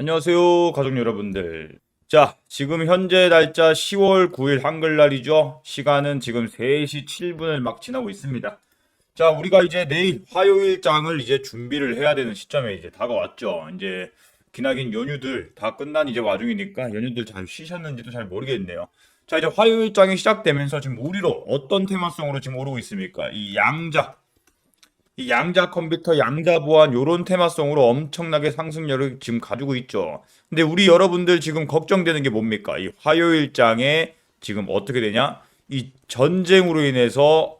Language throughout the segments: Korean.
안녕하세요, 가족 여러분들. 자, 지금 현재 날짜 10월 9일 한글날이죠. 시간은 지금 3시 7분을 막 지나고 있습니다. 자, 우리가 이제 내일 화요일 장을 이제 준비를 해야 되는 시점에 이제 다가왔죠. 이제 기나긴 연휴들 다 끝난 이제 와중이니까 연휴들 잘 쉬셨는지도 잘 모르겠네요. 자, 이제 화요일 장이 시작되면서 지금 우리로 어떤 테마성으로 지금 오르고 있습니까? 이 양자. 이 양자 컴퓨터, 양자 보안 요런 테마성으로 엄청나게 상승률을 지금 가지고 있죠. 근데 우리 여러분들 지금 걱정되는 게 뭡니까? 이 화요일장에 지금 어떻게 되냐? 이 전쟁으로 인해서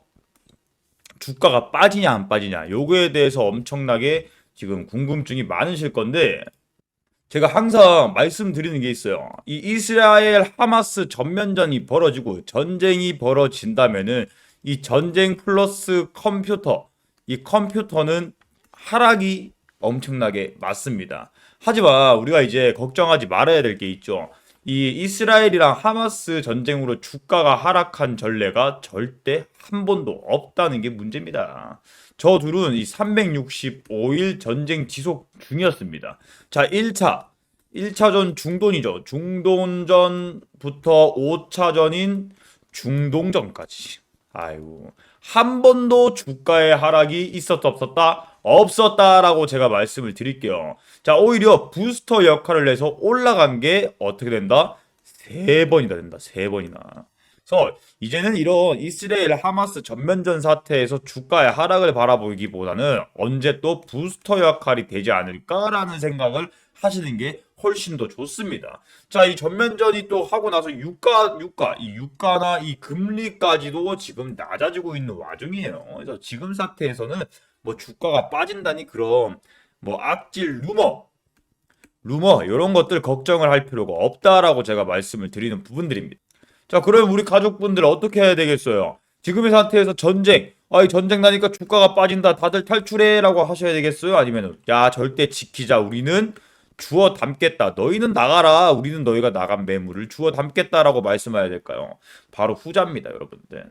주가가 빠지냐 안 빠지냐 요거에 대해서 엄청나게 지금 궁금증이 많으실 건데 제가 항상 말씀드리는 게 있어요. 이 이스라엘 하마스 전면전이 벌어지고 전쟁이 벌어진다면은 이 전쟁 플러스 컴퓨터 이 컴퓨터는 하락이 엄청나게 맞습니다. 하지만 우리가 이제 걱정하지 말아야 될 게 있죠. 이 이스라엘이랑 하마스 전쟁으로 주가가 하락한 전례가 절대 한 번도 없다는 게 문제입니다. 저 둘은 이 365일 전쟁 지속 중이었습니다. 자, 1차. 1차전 중돈이죠. 중돈전부터 5차전인 중동전까지. 아이고. 한 번도 주가의 하락이 있었다 없었다? 없었다라고 제가 말씀을 드릴게요. 자, 오히려 부스터 역할을 해서 올라간 게 어떻게 된다? 세 번이나 된다. 세 번이나. 그래서 이제는 이런 이스라엘 하마스 전면전 사태에서 주가의 하락을 바라보기보다는 언제 또 부스터 역할이 되지 않을까라는 생각을 하시는 게 훨씬 더 좋습니다. 자, 이 전면전이 또 하고 나서 유가, 유가, 이 유가나 이 금리까지도 지금 낮아지고 있는 와중이에요. 그래서 지금 사태에서는 뭐 주가가 빠진다니 그런 뭐 악질 루머, 루머 이런 것들 걱정을 할 필요가 없다라고 제가 말씀을 드리는 부분들입니다. 자, 그럼 우리 가족분들 어떻게 해야 되겠어요? 지금의 상태에서 전쟁, 아, 이 전쟁 나니까 주가가 빠진다. 다들 탈출해라고 하셔야 되겠어요? 아니면 야, 절대 지키자. 우리는 주워 담겠다. 너희는 나가라. 우리는 너희가 나간 매물을 주워 담겠다라고 말씀해야 될까요? 바로 후자입니다, 여러분들.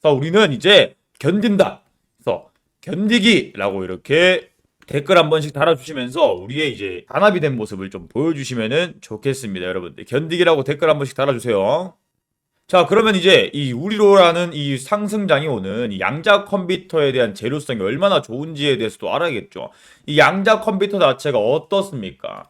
그래서 우리는 이제 견딘다. 그래서 견디기라고 이렇게 댓글 한 번씩 달아주시면서 우리의 이제 단합이 된 모습을 좀 보여주시면은 좋겠습니다, 여러분들. 견디기라고 댓글 한 번씩 달아주세요. 자, 그러면 이제 이 우리로라는 이 상승장이 오는 이 양자 컴퓨터에 대한 재료성이 얼마나 좋은지에 대해서도 알아야겠죠. 이 양자 컴퓨터 자체가 어떻습니까?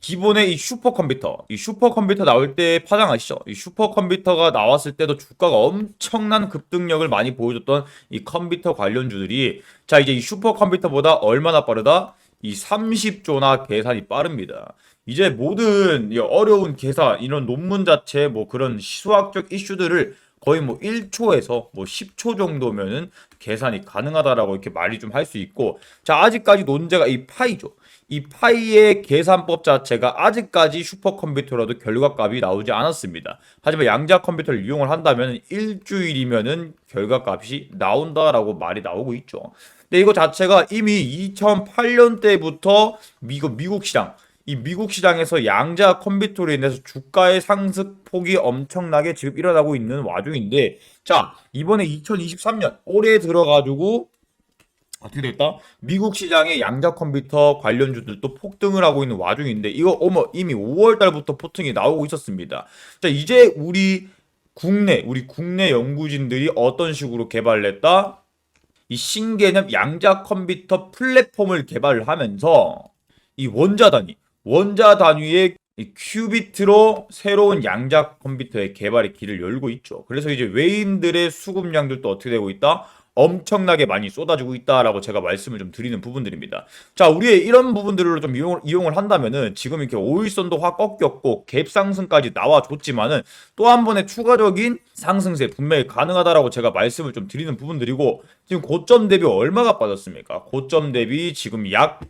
기본의 이 슈퍼컴퓨터, 이 슈퍼컴퓨터 나올 때 파장 아시죠? 이 슈퍼컴퓨터가 나왔을 때도 주가가 엄청난 급등력을 많이 보여줬던 이 컴퓨터 관련주들이 자, 이제 이 슈퍼컴퓨터보다 얼마나 빠르다? 이 30조나 계산이 빠릅니다. 이제 모든 이 어려운 계산, 이런 논문 자체, 뭐 그런 수학적 이슈들을 거의 뭐 1초에서 뭐 10초 정도면은 계산이 가능하다라고 이렇게 말이 좀 할 수 있고, 자, 아직까지 논제가 이 파이죠. 이 파이의 계산법 자체가 아직까지 슈퍼컴퓨터라도 결과값이 나오지 않았습니다. 하지만 양자 컴퓨터를 이용을 한다면 일주일이면은 결과값이 나온다라고 말이 나오고 있죠. 근데 이거 자체가 이미 2008년 때부터 미국 미국 시장 이 미국 시장에서 양자 컴퓨터로 인해서 주가의 상승폭이 엄청나게 지금 일어나고 있는 와중인데 자 이번에 2023년 올해 들어가지고 어떻게 됐다? 미국 시장의 양자 컴퓨터 관련주들도 폭등을 하고 있는 와중인데 이거 어머 이미 5월 달부터 폭등이 나오고 있었습니다. 자 이제 우리 국내 우리 국내 연구진들이 어떤 식으로 개발을 했다? 이 신개념 양자 컴퓨터 플랫폼을 개발을 하면서 이 원자 단위 원자 단위의 이 큐비트로 새로운 양자 컴퓨터의 개발의 길을 열고 있죠. 그래서 이제 외인들의 수급량들도 어떻게 되고 있다? 엄청나게 많이 쏟아지고 있다라고 제가 말씀을 좀 드리는 부분들입니다. 자, 우리의 이런 부분들로 좀 이용을, 이용을 한다면은 지금 이렇게 오일선도 확 꺾였고 갭 상승까지 나와줬지만은 또 한 번의 추가적인 상승세 분명히 가능하다라고 제가 말씀을 좀 드리는 부분들이고 지금 고점 대비 얼마가 빠졌습니까? 고점 대비 지금 약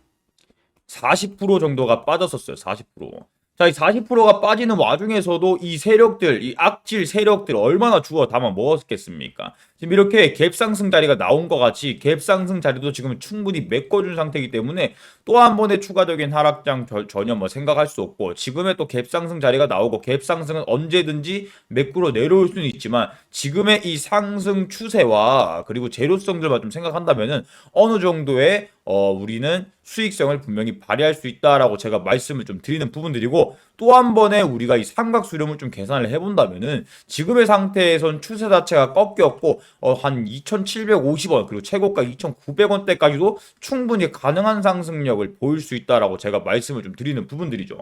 40% 정도가 빠졌었어요. 40%. 자, 이 40%가 빠지는 와중에서도 이 세력들, 이 악질 세력들 얼마나 주워 담아 먹었겠습니까? 지금 이렇게 갭 상승 자리가 나온 것 같이 갭 상승 자리도 지금 충분히 메꿔준 상태이기 때문에 또 한 번의 추가적인 하락장 저- 전혀 뭐 생각할 수 없고 지금의 또 갭 상승 자리가 나오고 갭 상승은 언제든지 매꾸러 내려올 수는 있지만 지금의 이 상승 추세와 그리고 재료성들만 좀 생각한다면은 어느 정도의 어, 우리는 수익성을 분명히 발휘할 수 있다라고 제가 말씀을 좀 드리는 부분들이고 또 한 번에 우리가 이 삼각 수렴을 좀 계산을 해본다면은 지금의 상태에선 추세 자체가 꺾였고 어, 한 2,750원 그리고 최고가 2,900원대까지도 충분히 가능한 상승력을 보일 수 있다라고 제가 말씀을 좀 드리는 부분들이죠.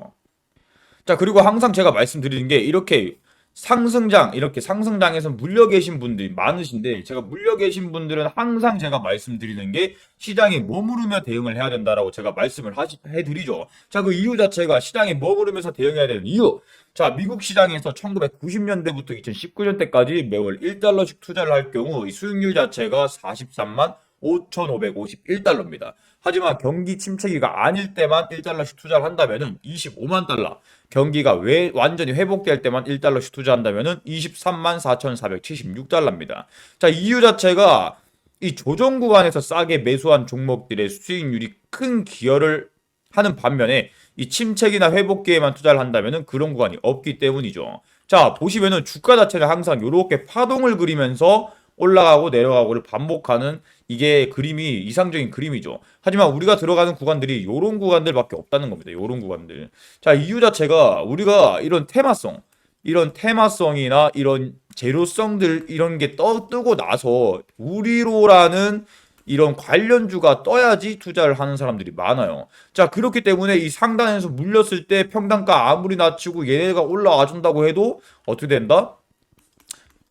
자 그리고 항상 제가 말씀드리는 게 이렇게 상승장 이렇게 상승장에서 물려 계신 분들이 많으신데 제가 물려 계신 분들은 항상 제가 말씀드리는 게 시장에 머무르며 대응을 해야 된다라고 제가 말씀을 하시, 해드리죠. 자 그 이유 자체가 시장에 머무르면서 대응해야 되는 이유. 자 미국 시장에서 1990년대부터 2019년대까지 매월 1달러씩 투자를 할 경우 이 수익률 자체가 43만 5,551달러입니다. 하지만 경기 침체기가 아닐 때만 1달러씩 투자를 한다면은 25만 달러. 경기가 왜 완전히 회복될 때만 1달러씩 투자한다면은 23만 4,476달러입니다. 자, 이유 자체가 이 조정 구간에서 싸게 매수한 종목들의 수익률이 큰 기여를 하는 반면에 이 침체기나 회복기에만 투자를 한다면은 그런 구간이 없기 때문이죠. 자, 보시면은 주가 자체는 항상 이렇게 파동을 그리면서 올라가고 내려가고를 반복하는 이게 그림이 이상적인 그림이죠. 하지만 우리가 들어가는 구간들이 요런 구간들밖에 없다는 겁니다. 요런 구간들. 자, 이유 자체가 우리가 이런 테마성, 이런 테마성이나 이런 재료성들 이런 게 떠 뜨고 나서 우리로라는 이런 관련주가 떠야지 투자를 하는 사람들이 많아요. 자, 그렇기 때문에 이 상단에서 물렸을 때 평단가 아무리 낮추고 얘네가 올라와 준다고 해도 어떻게 된다?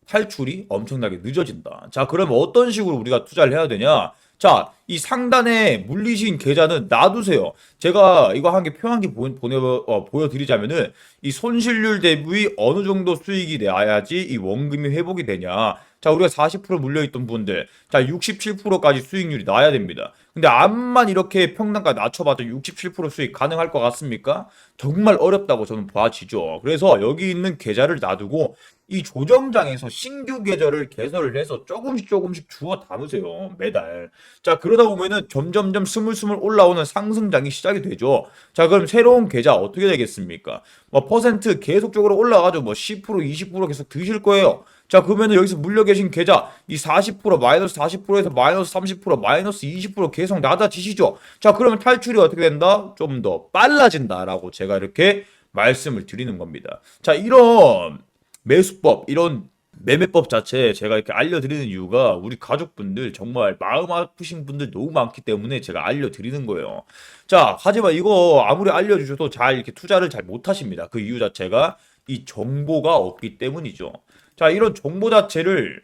탈출이 엄청나게 늦어진다. 자, 그러면 어떤 식으로 우리가 투자를 해야 되냐? 자, 이 상단에 물리신 계좌는 놔두세요. 제가 이거 한 개 표한개 보내 어, 보여드리자면은 이 손실률 대비 어느 정도 수익이 나야지 이 원금이 회복이 되냐. 자, 우리가 40% 물려있던 분들, 자, 67%까지 수익률이 나야 됩니다. 근데 암만 이렇게 평단가 낮춰봐도 67% 수익 가능할 것 같습니까? 정말 어렵다고 저는 봐지죠. 그래서 여기 있는 계좌를 놔두고 이 조정장에서 신규 계좌를 개설을 해서 조금씩 조금씩 주워 담으세요. 매달. 자, 그러다 보면은 점점점 스물스물 올라오는 상승장이 시작이 되죠. 자, 그럼 새로운 계좌 어떻게 되겠습니까? 뭐 퍼센트 계속적으로 올라가죠. 뭐 10%, 20% 계속 드실 거예요. 자, 그러면은 여기서 물려 계신 계좌 이 40% 마이너스 40%에서 마이너스 30% 마이너스 20% 계속 낮아지시죠. 자, 그러면 탈출이 어떻게 된다? 좀 더 빨라진다라고 제가 이렇게 말씀을 드리는 겁니다. 자, 이런 매수법, 이런 매매법 자체 제가 이렇게 알려드리는 이유가 우리 가족분들 정말 마음 아프신 분들 너무 많기 때문에 제가 알려드리는 거예요. 자, 하지만 이거 아무리 알려주셔도 잘 이렇게 투자를 잘 못하십니다. 그 이유 자체가 이 정보가 없기 때문이죠. 자, 이런 정보 자체를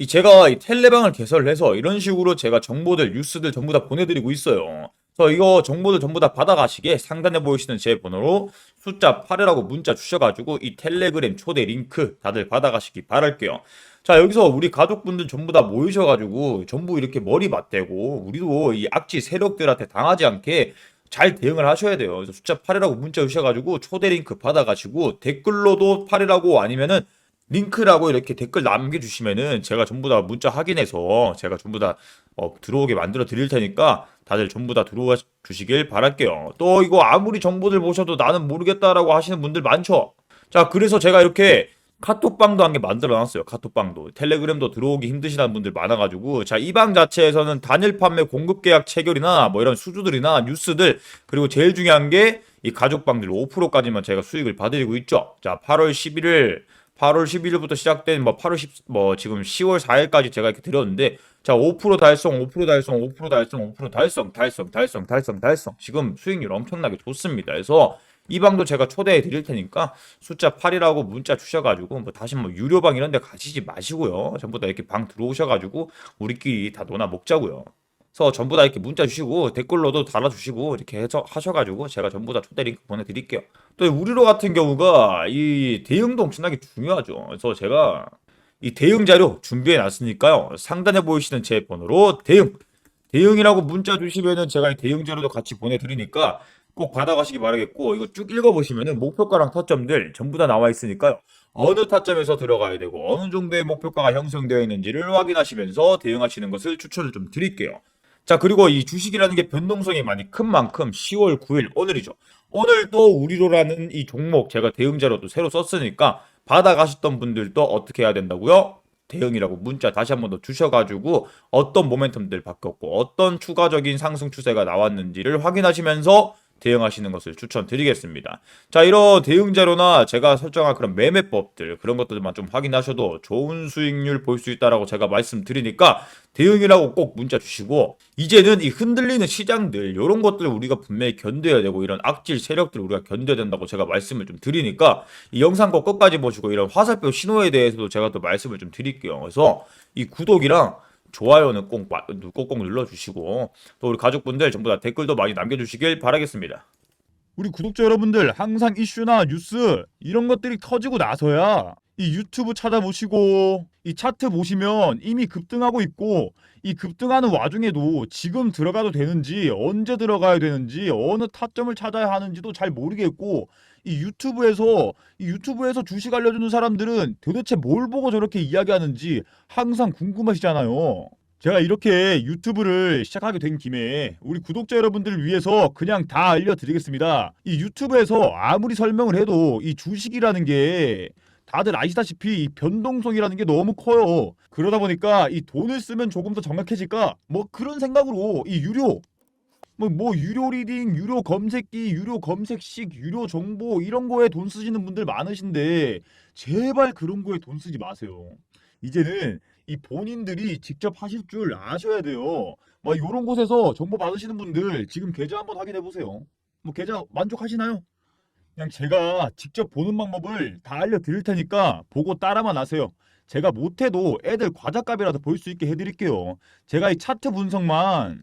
이 제가 이 텔레방을 개설을 해서 이런 식으로 제가 정보들, 뉴스들 전부 다 보내드리고 있어요. 그래서 이거 정보들 전부 다 받아가시게 상단에 보이시는 제 번호로 숫자 8이라고 문자 주셔가지고 이 텔레그램 초대 링크 다들 받아가시기 바랄게요. 자, 여기서 우리 가족분들 전부 다 모이셔가지고 전부 이렇게 머리 맞대고 우리도 이 악취 세력들한테 당하지 않게 잘 대응을 하셔야 돼요. 그래서 숫자 8이라고 문자 주셔가지고 초대 링크 받아가시고 댓글로도 8이라고 아니면은 링크라고 이렇게 댓글 남겨주시면은 제가 전부 다 문자 확인해서 제가 전부 다 어, 들어오게 만들어 드릴 테니까 다들 전부 다 들어와 주시길 바랄게요. 또 이거 아무리 정보들 보셔도 나는 모르겠다라고 하시는 분들 많죠. 자, 그래서 제가 이렇게 카톡방도 한 개 만들어 놨어요. 카톡방도. 텔레그램도 들어오기 힘드시다는 분들 많아가지고. 자, 이 방 자체에서는 단일 판매 공급 계약 체결이나 뭐 이런 수주들이나 뉴스들, 그리고 제일 중요한 게 이 가족방들 5%까지만 제가 수익을 받으리고 있죠. 자, 8월 11일, 8월 11일부터 시작된 뭐 8월 10, 뭐 지금 10월 4일까지 제가 이렇게 드렸는데 자, 5% 달성, 5% 달성, 5% 달성, 5% 달성, 달성, 달성, 달성, 달성. 지금 수익률 엄청나게 좋습니다. 그래서 이 방도 제가 초대해 드릴 테니까 숫자 8이라고 문자 주셔가지고 뭐 다시 뭐 유료방 이런 데 가시지 마시고요. 전부 다 이렇게 방 들어오셔가지고 우리끼리 다 놀아 먹자고요. 그래서 전부 다 이렇게 문자 주시고 댓글로도 달아주시고 이렇게 해서 하셔가지고 제가 전부 다 초대 링크 보내드릴게요. 또 우리로 같은 경우가 이 대응도 엄청나게 중요하죠. 그래서 제가 이 대응 자료 준비해 놨으니까요. 상단에 보이시는 제 번호로 대응 대응이라고 문자 주시면은 제가 이 대응 자료도 같이 보내드리니까 꼭 받아가시기 바라겠고 이거 쭉 읽어보시면은 목표가랑 타점들 전부 다 나와 있으니까요. 어느 타점에서 들어가야 되고 어느 정도의 목표가가 형성되어 있는지를 확인하시면서 대응하시는 것을 추천을 좀 드릴게요. 자 그리고 이 주식이라는 게 변동성이 많이 큰 만큼 10월 9일 오늘이죠. 오늘 또 우리로라는 이 종목 제가 대응 자료도 새로 썼으니까 받아가셨던 분들도 어떻게 해야 된다고요? 대응이라고 문자 다시 한 번 더 주셔가지고 어떤 모멘텀들 바뀌었고 어떤 추가적인 상승 추세가 나왔는지를 확인하시면서 대응하시는 것을 추천드리겠습니다. 자, 이런 대응 자료나 제가 설정한 그런 매매법들 그런 것들만 좀 확인하셔도 좋은 수익률 볼 수 있다라고 제가 말씀드리니까 대응이라고 꼭 문자 주시고 이제는 이 흔들리는 시장들 이런 것들 우리가 분명히 견뎌야 되고 이런 악질 세력들 우리가 견뎌야 된다고 제가 말씀을 좀 드리니까 이 영상 꼭 끝까지 보시고 이런 화살표 신호에 대해서도 제가 또 말씀을 좀 드릴게요. 그래서 이 구독이랑 좋아요는 꼭 마- 꼭꼭 눌러주시고 또 우리 가족분들 전부 다 댓글도 많이 남겨주시길 바라겠습니다. 우리 구독자 여러분들 항상 이슈나 뉴스 이런 것들이 터지고 나서야 이 유튜브 찾아보시고 이 차트 보시면 이미 급등하고 있고 이 급등하는 와중에도 지금 들어가도 되는지 언제 들어가야 되는지 어느 타점을 찾아야 하는지도 잘 모르겠고 이 유튜브에서 이 유튜브에서 주식 알려주는 사람들은 도대체 뭘 보고 저렇게 이야기하는지 항상 궁금하시잖아요. 제가 이렇게 유튜브를 시작하게 된 김에 우리 구독자 여러분들을 위해서 그냥 다 알려드리겠습니다. 이 유튜브에서 아무리 설명을 해도 이 주식이라는 게 다들 아시다시피 이 변동성이라는 게 너무 커요. 그러다 보니까 이 돈을 쓰면 조금 더 정확해질까? 뭐 그런 생각으로 이 유료 뭐, 뭐 유료 리딩, 유료 검색기, 유료 검색식, 유료 정보 이런 거에 돈 쓰시는 분들 많으신데 제발 그런 거에 돈 쓰지 마세요. 이제는 이 본인들이 직접 하실 줄 아셔야 돼요. 막 이런 곳에서 정보 받으시는 분들 지금 계좌 한번 확인해 보세요. 뭐 계좌 만족하시나요? 그냥 제가 직접 보는 방법을 다 알려드릴 테니까 보고 따라만 하세요. 제가 못해도 애들 과자값이라도 볼 수 있게 해드릴게요. 제가 이 차트 분석만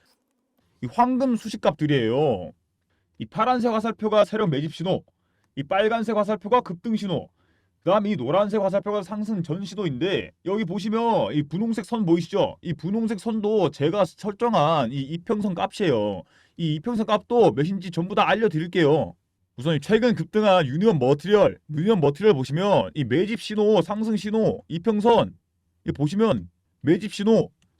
이 황금 수식값들이에요. 이 파란색 화살표가 세력 매집 신호, 이 빨간색 화살표가 급등 신호, 그다음 이 노란색 화살표가 상승 전 시도인데 여기 보시면 이 분홍색 선 보이시죠? 이 분홍색 선도 제가 설정한 이 이평선 값이에요. 이 이평선 값도 몇인지 전부 다 알려드릴게요. 우선 이 최근 급등한 유니온 머티리얼, 유니온 머티리얼 보시면 이 매집 신호, 상승 신호, 이평선 이 보시면 매집 신호,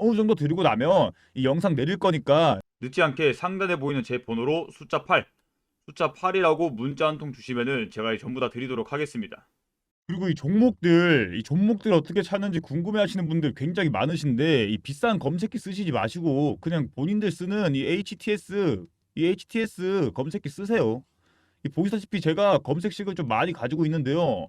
어느 정도 드리고 나면 이 영상 내릴 거니까 늦지 않게 상단에 보이는 제 번호로 숫자 8, 숫자 8이라고 문자 한 통 주시면은 제가 전부 다 드리도록 하겠습니다. 그리고 이 종목들, 이 종목들 어떻게 찾는지 궁금해하시는 분들 굉장히 많으신데 이 비싼 검색기 쓰시지 마시고 그냥 본인들 쓰는 이 HTS, 이 HTS 검색기 쓰세요. 이 보시다시피 제가 검색식을 좀 많이 가지고 있는데요.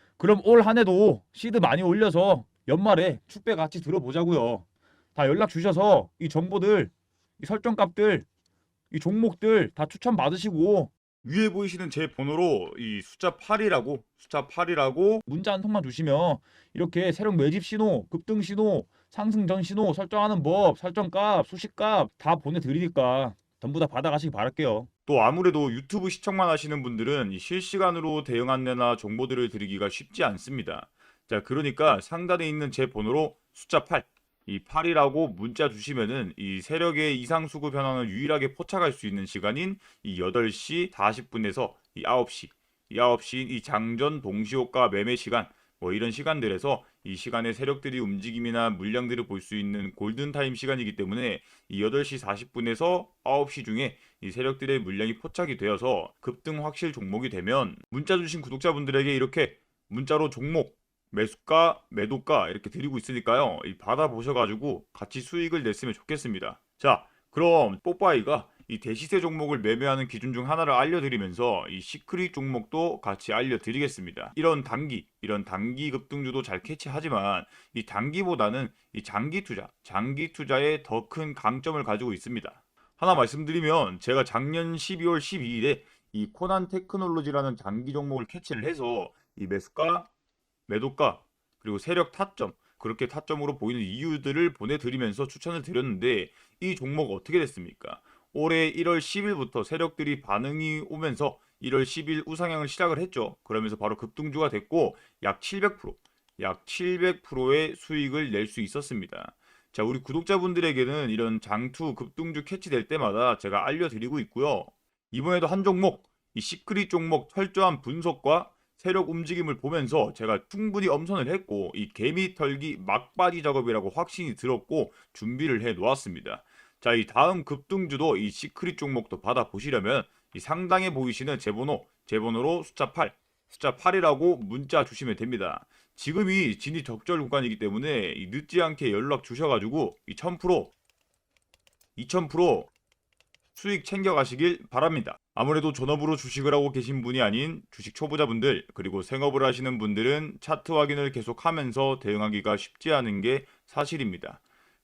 그럼 올 한 해도 시드 많이 올려서 연말에 축배 같이 들어보자고요. 다 연락 주셔서 이 정보들, 이 설정값들, 이 종목들 다 추천 받으시고 위에 보이시는 제 번호로 이 숫자 8이라고 숫자 8이라고 문자 한 통만 주시면 이렇게 세력 매집 신호, 급등 신호, 상승 전 신호 설정하는 법, 설정값, 수식값 다 보내드리니까 전부 다 받아가시기 바랄게요. 또 아무래도 유튜브 시청만 하시는 분들은 이 실시간으로 대응 안내나 정보들을 드리기가 쉽지 않습니다. 자, 그러니까 상단에 있는 제 번호로 숫자 8, 이 8이라고 문자 주시면은 이 세력의 이상 수급 변화를 유일하게 포착할 수 있는 시간인 이 8시 40분에서 이 9시, 이 9시 이 장전 동시호가 매매 시간 뭐 이런 시간들에서 이 시간에 세력들이 움직임이나 물량들을 볼 수 있는 골든타임 시간이기 때문에 이 8시 40분에서 9시 중에 이 세력들의 물량이 포착이 되어서 급등 확실 종목이 되면 문자 주신 구독자분들에게 이렇게 문자로 종목 매수가 매도가 이렇게 드리고 있으니까요. 이 받아보셔가지고 같이 수익을 냈으면 좋겠습니다. 자 그럼 뽀빠이가 이 대시세 종목을 매매하는 기준 중 하나를 알려드리면서 이 시크릿 종목도 같이 알려드리겠습니다 이런 단기 이런 단기 급등주도 잘 캐치하지만 이 단기보다는 이 장기 투자 장기 투자에 더 큰 강점을 가지고 있습니다 하나 말씀드리면 제가 작년 12월 12일에 이 코난 테크놀로지라는 장기 종목을 캐치를 해서 이 매수가, 매도가, 그리고 세력 타점 그렇게 타점으로 보이는 이유들을 보내드리면서 추천을 드렸는데 이 종목 어떻게 됐습니까? 올해 1월 10일부터 세력들이 반응이 오면서 1월 10일 우상향을 시작을 했죠. 그러면서 바로 급등주가 됐고 약 700%, 약 700%의 수익을 낼 수 있었습니다. 자, 우리 구독자분들에게는 이런 장투 급등주 캐치될 때마다 제가 알려드리고 있고요. 이번에도 한 종목, 이 시크릿 종목 철저한 분석과 세력 움직임을 보면서 제가 충분히 엄선을 했고 이 개미 털기 막바지 작업이라고 확신이 들었고 준비를 해 놓았습니다. 자, 이 다음 급등주도 이 시크릿 종목도 받아 보시려면 이 상단에 보이시는 제 번호, 제 번호로 숫자 8, 숫자 8이라고 문자 주시면 됩니다. 지금이 진입 적절 구간이기 때문에 이 늦지 않게 연락 주셔가지고 이 1000%, 2000% 수익 챙겨가시길 바랍니다. 아무래도 전업으로 주식을 하고 계신 분이 아닌 주식 초보자분들 그리고 생업을 하시는 분들은 차트 확인을 계속하면서 대응하기가 쉽지 않은 게 사실입니다.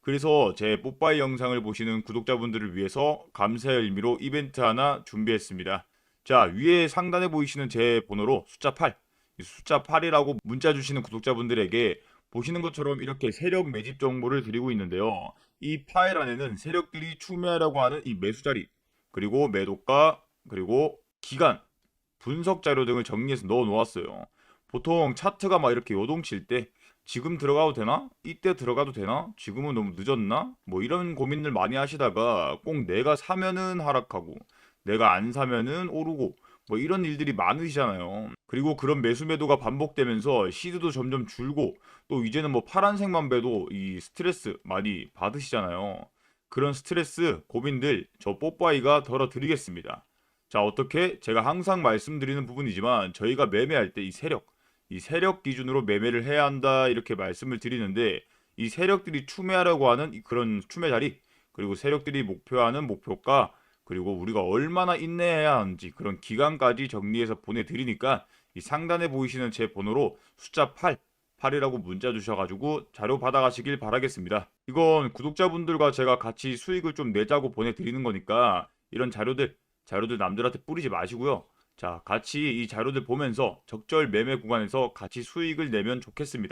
그래서 제 뽀빠이 영상을 보시는 구독자분들을 위해서 감사의 의미로 이벤트 하나 준비했습니다. 자 위에 상단에 보이시는 제 번호로 숫자 8, 이 숫자 8이라고 문자 주시는 구독자분들에게 보시는 것처럼 이렇게 세력 매집 정보를 드리고 있는데요. 이 파일 안에는 세력들이 추매하려고 하는 이 매수 자리, 그리고 매도가, 그리고 기간, 분석 자료 등을 정리해서 넣어 놓았어요. 보통 차트가 막 이렇게 요동칠 때 지금 들어가도 되나? 이때 들어가도 되나? 지금은 너무 늦었나? 뭐 이런 고민을 많이 하시다가 꼭 내가 사면은 하락하고 내가 안 사면은 오르고 뭐 이런 일들이 많으시잖아요. 그리고 그런 매수 매도가 반복되면서 시드도 점점 줄고 또 이제는 뭐 파란색만 봐도 이 스트레스 많이 받으시잖아요. 그런 스트레스 고민들 저 뽀빠이가 덜어드리겠습니다. 자 어떻게 제가 항상 말씀드리는 부분이지만 저희가 매매할 때 이 세력 이 세력 기준으로 매매를 해야 한다 이렇게 말씀을 드리는데 이 세력들이 추매하려고 하는 이 그런 추매 자리 그리고 세력들이 목표하는 목표가 그리고 우리가 얼마나 인내해야 하는지 그런 기간까지 정리해서 보내드리니까 이 상단에 보이시는 제 번호로 숫자 8, 8이라고 문자 주셔가지고 자료 받아가시길 바라겠습니다. 이건 구독자분들과 제가 같이 수익을 좀 내자고 보내드리는 거니까 이런 자료들, 자료들 남들한테 뿌리지 마시고요. 자, 같이 이 자료들 보면서 적절 매매 구간에서 같이 수익을 내면 좋겠습니다.